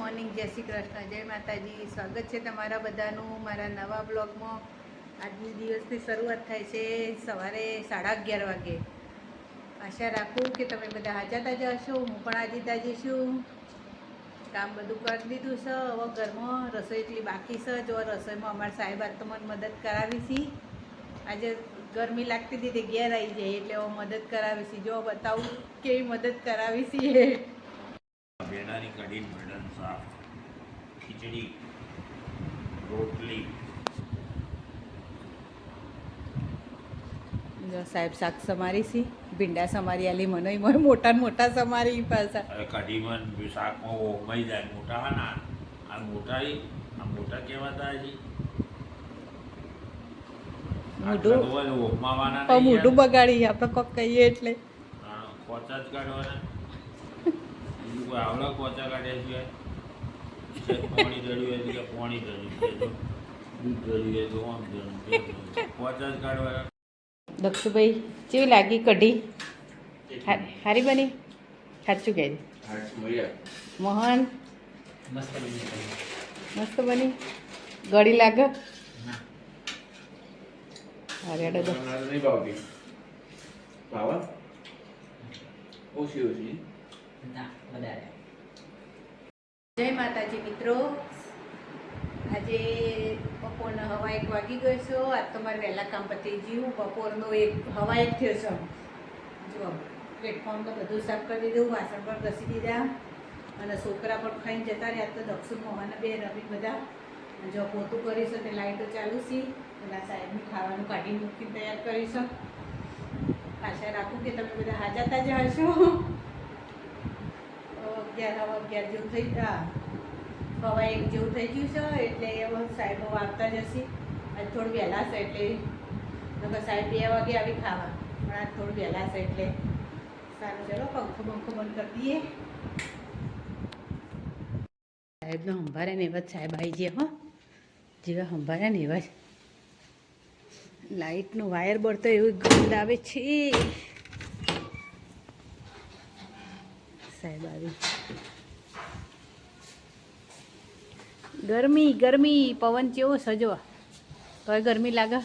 Morning, જય શ્રી કૃષ્ણ, જય માતાજી. સ્વાગત છે તમારા બધાનું મારા નવા બ્લોગમાં. આજની દિવસની શરૂઆત થાય છે સવારે સાડા અગિયાર વાગે. આશા રાખું કે તમે બધા હાજા તાજા હશો, હું પણ આજે તાજી છું. કામ બધું કરી દીધું છે, હવે ઘરમાં રસોઈ એટલી બાકી છે, જો રસોઈમાં અમારા સાહેબ તો મને મદદ કરાવી છે. આજે ગરમી લાગતી હતી તે ઘેર આવી જાય, એટલે હવે મદદ કરાવી છે. જો બતાવું કેવી મદદ કરાવી છે ભેંડાની કઢી મટન શાક ખીચડી રોટલી. સાહેબ શાક સમારી છે ભીંડા સમારી આલી મને મને મોટા મોટા સમારી પાછા. કઢીમાં શાકમાં ઓમાઈ જાય મોટા ના આ મોટા આ મોટા કહેવાતા હજી. મોઢું-. બગાડી આપણે કોક કહીએ એટલે. ખોચા જ કાઢવાના. કોઈ આવડા? ખોચા કાઢ્યા છે પાણી ચડ્યું હોય તો પાણી ચડ્યું દૂધ ચડ્યું હોય તો આમ ચડ્યું તેમ જ કાઢવા દક્ષુભાઈ કેવી લાગી કઢી? હારી બની? સાચું કહે. મોહન? મસ્ત બની મસ્ત બની? ગળી લાગે? અરે અડે નહીં ભાવતી. ભાવે ઓછી ઓછી જય માતાજી મિત્રો. આજે બપોરના હવા એક વાગી ગયો છો. આજ તો મારે વહેલા કામ પતી ગયું. બપોરનો એક, હવા એક થયો છે જો પ્લેટફોર્મ તો બધું સાફ કરી દીધું, વાસણ પણ ઘસી દીધા. અને છોકરા પણ ખાઈને જતા રહ્યા. તો દક્ષિણ મોહન બે રમી બધા. જો પોતું કરીશું તે લાઈટો ચાલુ છે. અને સાહેબનું ખાવાનું કાઢીને મૂકીને તૈયાર કરીશું. આશા રાખું કે તમે બધા હાજર તાજા હશો. અગિયાર હવે અગિયાર જેવું થઈ ગયા. હવા એક જેવું થઈ ગયું છે, એટલે હવે સાહેબો આવતા હશે આજ થોડું વહેલા છે એટલે. સાહેબ બે વાગે આવી ખાવા. પણ આજ થોડું વહેલા છે એટલે. સારું, ચલો, પંખો, બંખો બંધ કરી દઈએ. સાહેબનો સંભારે ને એવા જ સાહેબ આવી ગયા, હો. જેવા સંભારે ને એવા જ. લાઇટનું વાયર બળતો એવું ગંધ આવે છે. સાહેબ આવી. ગરમી ગરમી પવન કેવો સજો તો ગરમી લાગે?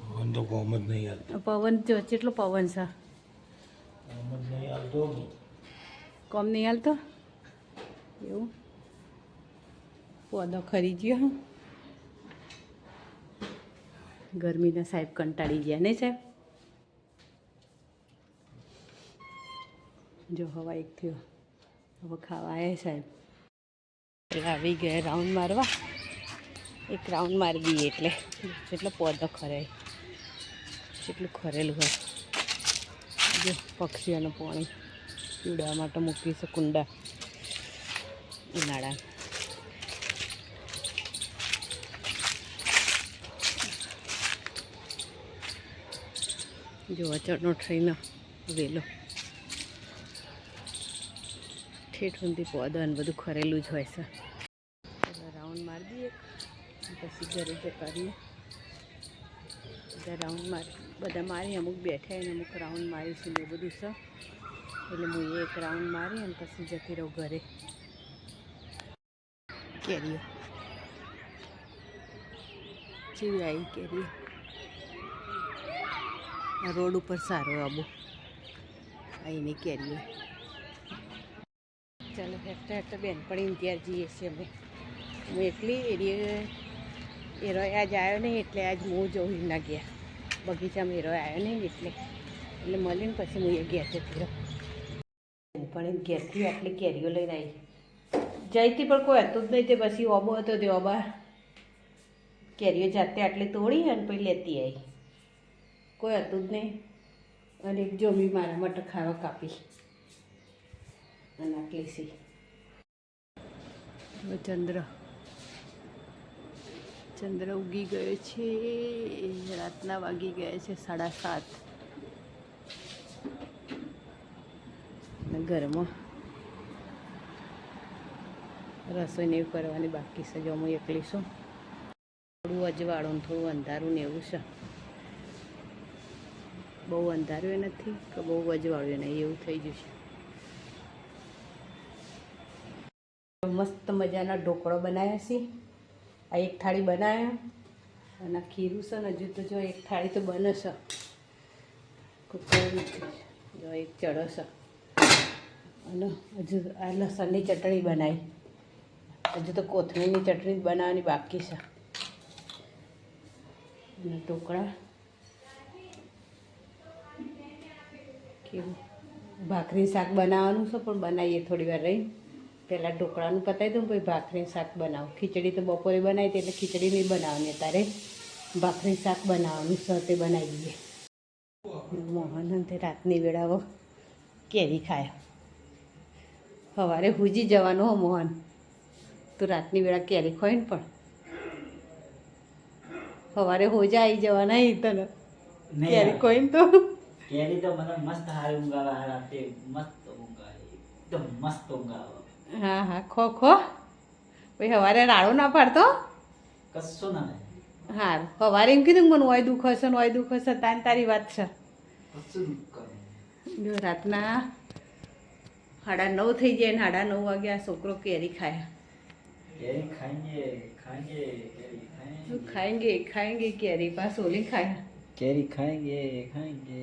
પવન તો કોમ જ નહીં આવતો પવન તો કેટલો પવન છે? કોમ જ નહીં હાલતો નહીં એવું? પોદો ખરી ગયો. હા ગરમીના સાહેબ કંટાળી ગયા ને સાહેબ? જો હવા એક થયો. હવે ખાવા સાહેબ. એટલે આવી ગયા રાઉન્ડ મારવા. એક રાઉન્ડ મારી દઈએ એટલે. જેટલો પોદો ખરાય, જેટલું ખરેલું હોય. જો પક્ષીઓનું પાણી પીવડાવવા માટે મૂકી છે કુંડા. ઉનાળા જો અચળનો ટ્રેન વેલો. ઠેઠ સુધી પોદા અને બધું ખરેલું જ હોય છે. રાઉન્ડ મારી દઈએ, પછી ઘરે જતા રહીએ. બધા રાઉન્ડ મારી, બધા મારી, અમુક બેઠા અને અમુક રાઉન્ડ મારીશું ને એ બધું છે. એટલે હું એક રાઉન્ડ મારી અને પછી જતી રહું ઘરે. કેરીઓ. જેવી આવી કેરીઓ રોડ ઉપર સારો આબુ. અહીંની કેરીઓ. ચાલો હેઠતા હેઠતા બેનપણીને ત્યાં જઈએ છીએ અમે. હું એકલી એરિયે એરો આજ આવ્યો નહીં, એટલે આજ હું જવું ના ગયા. બગીચામાં એરો આવ્યો નહીં એટલે. એટલે મળીને પછી હું એ ગયા જતી રહું. પણ ઘેરથી આટલી કેરીઓ લઈને આવી. જઈતી પણ કોઈ હતું જ નહીં, તે પછી ઓબો હતો, તે ઓબા કેરીઓ જાતે આટલી તોડી અને પછી લેતી આવી. કોઈ હતું જ નહીં. અને એક જોમી મારા માટે ખાવા કાપી. અને ચંદ્ર. ચંદ્ર ઉગી ગયો છે. રાતના વાગી ગયા છે સાડા સાત. ઘરમાં રસોઈને એવું કરવાની બાકી છે. જો હું એકલી છું. થોડું અજવાળું થોડું અંધારું ને એવું છે. બહુ અંધારું નથી કે બહુ અજવાળું નહીં, એવું થઈ ગયું છે. મસ્ત મજાના ઢોકળો બનાવ્યા છે. આ એક થાળી બનાવ્યા અને ખીરું છે ને હજુ તો જો એક થાળી તો બને છે. જો એક ચડો અને હજુ આ લસણની ચટણી બનાવી હજુ તો કોથમીરની ચટણી બનાવવાની બાકી છે. અને ઢોકળા. કેવું ભાખરી શાક બનાવવાનું છે, પણ બનાવીએ થોડી વાર રહી. પહેલાં ઢોકળાનું પતાવી દઉં પછી ભાખરી શાક બનાવું. ખીચડી તો બપોરે બનાવી હતી એટલે ખીચડી નહીં બનાવવાની તારે ભાખરી શાક બનાવવાનું છે બનાવી દઈએ. મોહન અંતે રાતની વેળાઓ કેરી ખાય? સવારે હુજી જવાનું હો મોહન. તું રાતની વેળા કેરી ખોય ને પણ? સવારે હોજા આવી જવાના એ તને. કેરી ને તો? કેરી તો મને મસ્ત હારી ઊંઘાવે રાતે મસ્ત ઊંઘાવે એકદમ મસ્ત ઊંઘ આવે. હા હા ખો ખો. ભાઈ સવારે રાડો ના પાડતો? કશું ના હા સવારે એમ કીધું મને ઓય દુખો હશે ને ઓય દુખો હશે તાન તારી વાત છે. જો રાતના સાડા નવ થઈ જાય ને સાડા નવ વાગ્યા છોકરો કેરી ખાય. ખાએંગે ખાએંગે કેરી પાસ ઓલી ખાય. કેરી ખાએંગે ખાએંગે